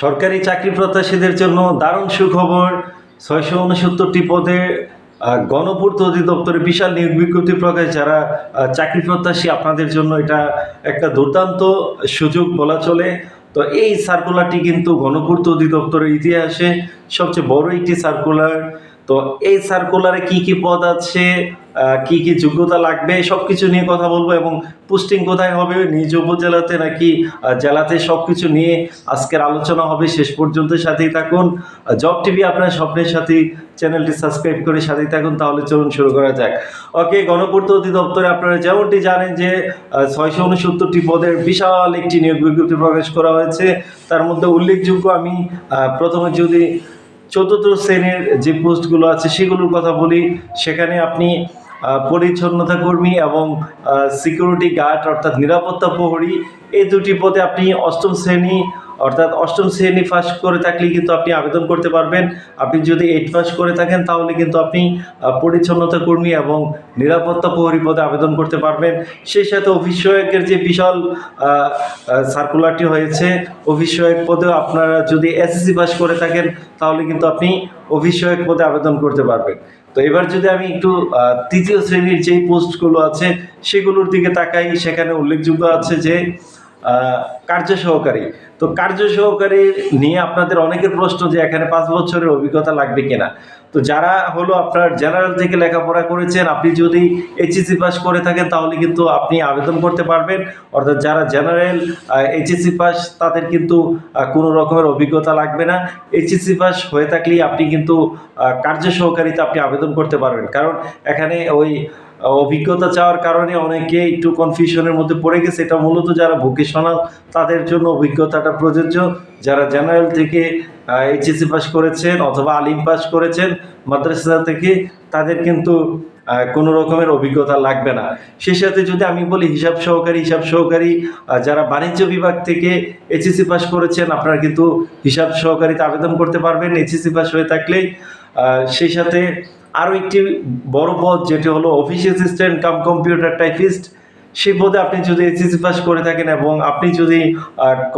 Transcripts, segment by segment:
সরকারি চাকরি প্রত্যাশীদের জন্য দারুণ সুখবর। ছয়শো উনসত্তরটি পদে গণপূর্ত অধিদপ্তরে বিশাল নিয়োগ বিজ্ঞপ্তি প্রকাশ, যারা চাকরি প্রত্যাশী, আপনাদের জন্য এটা একটা দুর্দান্ত সুযোগ বলা চলে। তো এই সার্কুলারটি কিন্তু গণপূর্ত অধিদপ্তরের ইতিহাসে সবচেয়ে বড় একটি সার্কুলার তো এই সার্কুলারে কি কি পদ আছে কি কি যোগ্যতা লাগবে সব কিছু নিয়ে কথা বলব এবং পোস্টিং কোথায় হবে, নিজ উপজেলাতে নাকি জেলাতে সব কিছু নিয়ে আজকের আলোচনা হবে, শেষ পর্যন্ত সাথেই থাকুন। জব টিভি আপনার স্বপ্নের সাথে, চ্যানেলটি সাবস্ক্রাইব করে সাথেই থাকুন, তাহলে চলুন শুরু করা যাক। ওকে গণপূর্ত অধিদপ্তরে আপনারা যেমনটি জানেন যে ছয়শো উনসত্তরটি পদের বিশাল একটি নিয়োগ বিজ্ঞপ্তি প্রকাশ করা হয়েছে। তার মধ্যে উল্লেখযোগ্য আমি প্রথমে যদি চতুর্থ শ্রেণির যে পোস্টগুলো আছে সেগুলোর কথা বলি। সেখানে আপনি পরিচ্ছন্নতা কর্মী এবং সিকিউরিটি গার্ড অর্থাৎ নিরাপত্তা প্রহরী, এই দুটি পদে আপনি অষ্টম শ্রেণি অর্থাৎ অষ্টম শ্রেণি পাস করে থাকলে কিন্তু আপনি আবেদন করতে পারবেন। আপনি যদি এইট পাস করে থাকেন, তাহলে কিন্তু আপনি পরিচ্ছন্নতা কর্মী এবং নিরাপত্তা প্রহরী পদে আবেদন করতে পারবেন। সেই সাথে অফিস সহায়কের যে বিশাল সার্কুলারটি হয়েছে সহায়ক পদেও আপনারা যদি এসএসসি পাস করে থাকেন, তাহলে কিন্তু আপনি সহায়ক পদে আবেদন করতে পারবেন। তো এবার যদি আমি একটু তৃতীয় শ্রেণির যেই পোস্টগুলো আছে, সেগুলোর দিকে তাকাই, সেখানে উল্লেখযোগ্য আছে যে কার্য সহকারী। তো কার্য সহকারী নিয়ে আপনাদের অনেকের প্রশ্ন যে এখানে পাঁচ বছরের অভিজ্ঞতা লাগবে কিনা। তো যারা হলো আপনার জেনারেল থেকে লেখাপড়া করেছেন, আপনি যদি এইচএসসি পাস করে থাকেন, তাহলে কিন্তু আপনি আবেদন করতে পারবেন। অর্থাৎ যারা জেনারেল এইচএসসি পাস তাদের কিন্তু কোনো রকমের অভিজ্ঞতা লাগবে না। এইচএসসি পাস হয়ে থাকলেই আপনি কিন্তু কার্য সহকারীতে আপনি আবেদন করতে পারবেন। কারণ এখানে ওই অভিজ্ঞতা চাওয়ার কারণে অনেকে একটু কনফিউশনের মধ্যে পড়ে গেছে। এটা মূলত যারা ভোকেশনাল তাদের জন্য অভিজ্ঞতাটা প্রযোজ্য। যারা জেনারেল থেকে এইচএসসি পাস করেছেন অথবা আলিম পাস করেছেন মাদ্রাসা থেকে, তাদের কিন্তু কোনো রকমের অভিজ্ঞতা লাগবে না। সেই সাথে যদি আমি বলি হিসাব সহকারী হিসাব সহকারী যারা বাণিজ্য বিভাগ থেকে এইচএসসি পাস করেছেন, আপনারা কিন্তু হিসাব সহকারীতে আবেদন করতে পারবেন। এইচএসসি পাস হয়ে থাকলেই সেই সাথে আরও একটি বড় পদ যেটি হলো office assistant cum computer typist সেই পদে আপনি যদি এইচএসসি পাস করে থাকেন এবং আপনি যদি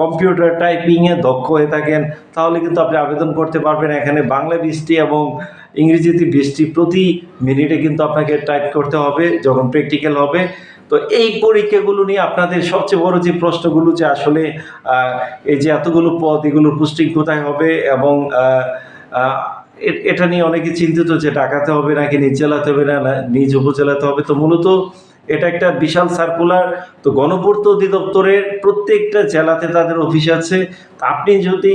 কম্পিউটার টাইপিংয়ে দক্ষ হয়ে থাকেন, তাহলে কিন্তু আপনি আবেদন করতে পারবেন। এখানে বাংলা বৃষ্টি এবং ইংরেজিতে বৃষ্টি প্রতি মিনিটে কিন্তু আপনাকে টাইপ করতে হবে যখন প্র্যাকটিক্যাল হবে। তো এই পরীক্ষাগুলো নিয়ে আপনাদের সবচেয়ে বড় যে প্রশ্নগুলো যে আসলে এই যে এতগুলো পদ, এগুলোর পোস্টিং কোথায় হবে এবং এটা নিয়ে অনেকে চিন্তিত যে ডাকাতে হবে নাকি নিজ জেলাতে হবে না নিজ উপজেলাতে হবে। তো মূলত এটা একটা বিশাল সার্কুলার তো গণপূর্ত অধিদপ্তরের প্রত্যেকটা জেলাতে তাদের অফিস আছে। আপনি যদি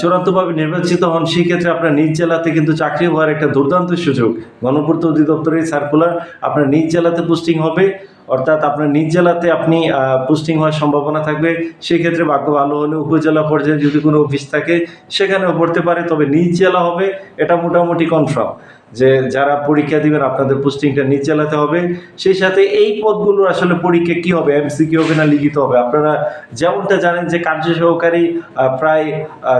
চূড়ান্তভাবে নির্বাচিত হন, সেক্ষেত্রে আপনার নিজ জেলাতে কিন্তু চাকরি হওয়ার একটা দুর্দান্ত সুযোগ। গণপূর্ত অধিদপ্তরের সার্কুলার আপনার নিজ জেলাতে পোস্টিং হবে। অর্থাৎ আপনার নিজ জেলাতে আপনি পোস্টিং হওয়ার সম্ভাবনা থাকবে। সেক্ষেত্রে ভাগ্য ভালো হলে উপজেলা পর্যায়ে যদি কোনো অফিস থাকে, সেখানেও পড়তে পারে, তবে নিজ জেলা হবে, এটা মোটামুটি কনফার্ম যে যারা পরীক্ষা দিবেন, আপনাদের পোস্টিংটা নিজ জেলাতে হবে। সেই সাথে এই পদগুলোর আসলে পরীক্ষা কি হবে এমসিকিউ হবে না লিখিত হবে? আপনারা যেমনটা জানেন যে কার্য সহকারী প্রায়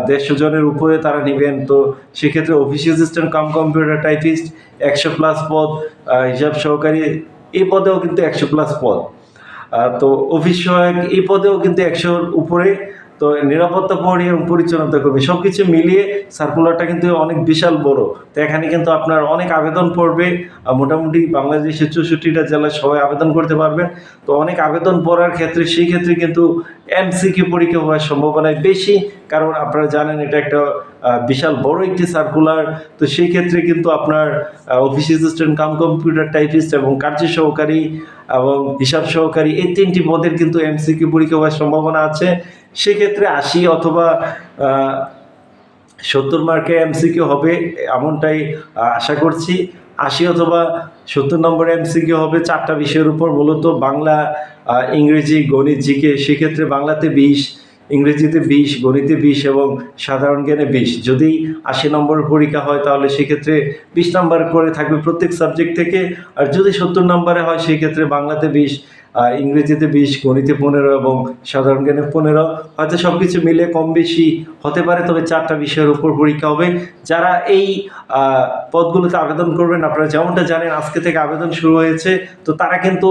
দেড়শো জনের উপরে তারা নেবেন। তো সেক্ষেত্রে office assistant cum computer typist একশো প্লাস পদ হিসাব সহকারী এই পদেও কিন্তু একশো প্লাস পদ। তো অফিস সহায়ক এই পদেও কিন্তু একশোর উপরে। তো নিরাপত্তা প্রহরী এবং পরিচ্ছন্নতা কর্মী সব কিছু মিলিয়ে সার্কুলারটা কিন্তু অনেক বিশাল বড়। তো এখানে কিন্তু আপনার অনেক আবেদন পড়বে। মোটামুটি বাংলাদেশের চৌষট্টিটা জেলায় সবাই আবেদন করতে পারবেন তো অনেক আবেদন পড়ার ক্ষেত্রে সেই ক্ষেত্রে কিন্তু এমসিকিউ পরীক্ষা হওয়ার সম্ভাবনায় বেশি। কারণ আপনারা জানেন এটা একটা বিশাল বড় একটি সার্কুলার তো সেই ক্ষেত্রে কিন্তু আপনার office assistant cum computer typist এবং কার্য সহকারী এবং হিসাব সহকারী এই তিনটি পদের কিন্তু এমসিকিউ পরীক্ষা হওয়ার সম্ভাবনা আছে। সেক্ষেত্রে আশি অথবা সত্তর মার্কে এমসিকিউ হবে এমনটাই আশা করছি। আশি অথবা সত্তর নম্বর এমসিকিউ হবে চারটা বিষয়ের উপর মূলত বাংলা ইংরেজি, গণিত, জিকে, সেক্ষেত্রে বাংলাতে বিশ ইংরেজিতে বিশ, গণিতে বিশ এবং সাধারণ জ্ঞানে বিশ। যদি আশি নম্বর পরীক্ষা হয় তাহলে সেক্ষেত্রে বিশ নম্বর করে থাকবে প্রত্যেক সাবজেক্ট থেকে। আর যদি সত্তর নম্বরে হয়, সেক্ষেত্রে বাংলাতে বিশ। ইংরেজিতে বিশ, গণিতে পনেরো এবং সাধারণ জ্ঞানে পনেরো। হয়তো সব কিছু মিলে কম বেশি হতে পারে, তবে চারটা বিষয়ের উপর পরীক্ষা হবে। যারা এই পদগুলোতে আবেদন করবেন, আপনারা যেমনটা জানেন, আজকে থেকে আবেদন শুরু হয়েছে। তো তারা কিন্তু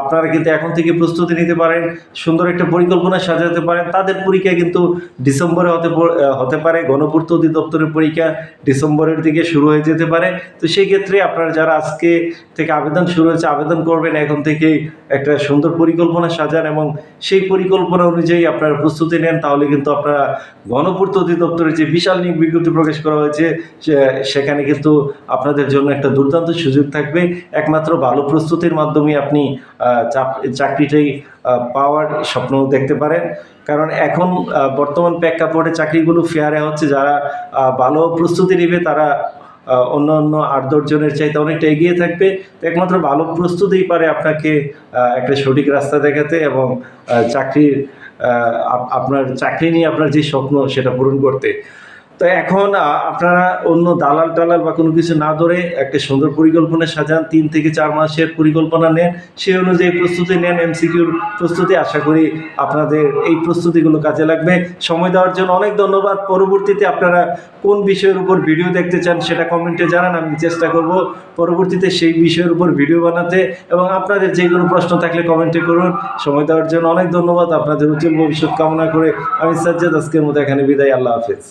আপনারা কিন্তু এখন থেকে প্রস্তুতি নিতে পারেন, সুন্দর একটা পরিকল্পনা সাজাতে পারেন। তাদের পরীক্ষা কিন্তু ডিসেম্বরে হতে হতে পারে। গণপূর্ত অধিদপ্তরের পরীক্ষা ডিসেম্বরের দিকে শুরু হয়ে যেতে পারে। তো সেই ক্ষেত্রে আপনারা যারা আজকে থেকে আবেদন শুরু হয়েছে, আবেদন করবেন। এখন থেকে একটা সুন্দর পরিকল্পনা সাজান এবং সেই পরিকল্পনা অনুযায়ী আপনারা প্রস্তুতি নেন, তাহলে কিন্তু আপনারা গণপূর্ত অধিদপ্তরের যে বিশাল নিয়োগ বিজ্ঞপ্তি প্রকাশ করা হয়েছে সেখানে কিন্তু আপনাদের জন্য একটা দুর্দান্ত সুযোগ থাকবে। একমাত্র ভালো প্রস্তুতির মাধ্যমে আপনি চাকরিটাই পাওয়ার স্বপ্ন দেখতে পারেন। কারণ এখন বর্তমান প্রেক্ষাপটে চাকরিগুলো ফেয়ারে হচ্ছে, যারা ভালো প্রস্তুতি নেবে, তারা অন্য অন্য আট দশজনের চাইতে অনেকটা এগিয়ে থাকবে। একমাত্র ভালো প্রস্তুতিই পারে আপনাকে একটা সঠিক রাস্তা দেখাতে এবং চাকরির আপনার চাকরি নিয়ে আপনার যে স্বপ্ন সেটা পূরণ করতে। তো এখন আপনারা অন্য দালাল টালাল বা কোনো কিছু না ধরে একটা সুন্দর পরিকল্পনা সাজান, তিন থেকে চার মাসের পরিকল্পনা নেন। সেই অনুযায়ী প্রস্তুতি নেন, এমসিকিউর প্রস্তুতি। আশা করি আপনাদের এই প্রস্তুতিগুলো কাজে লাগবে। সময় দেওয়ার জন্য অনেক ধন্যবাদ। পরবর্তীতে আপনারা কোন বিষয়ের উপর ভিডিও দেখতে চান সেটা কমেন্টে জানান, আমি চেষ্টা করব পরবর্তীতে সেই বিষয়ের উপর ভিডিও বানাতে। এবং আপনাদের যে কোনো প্রশ্ন থাকলে কমেন্টে করুন। সময় দেওয়ার জন্য অনেক ধন্যবাদ। আপনাদের উজ্জ্বল ভবিষ্যৎ কামনা করে আমি সাজ্জাদ আজকের মতো এখানে বিদায়। আল্লাহ হাফেজ।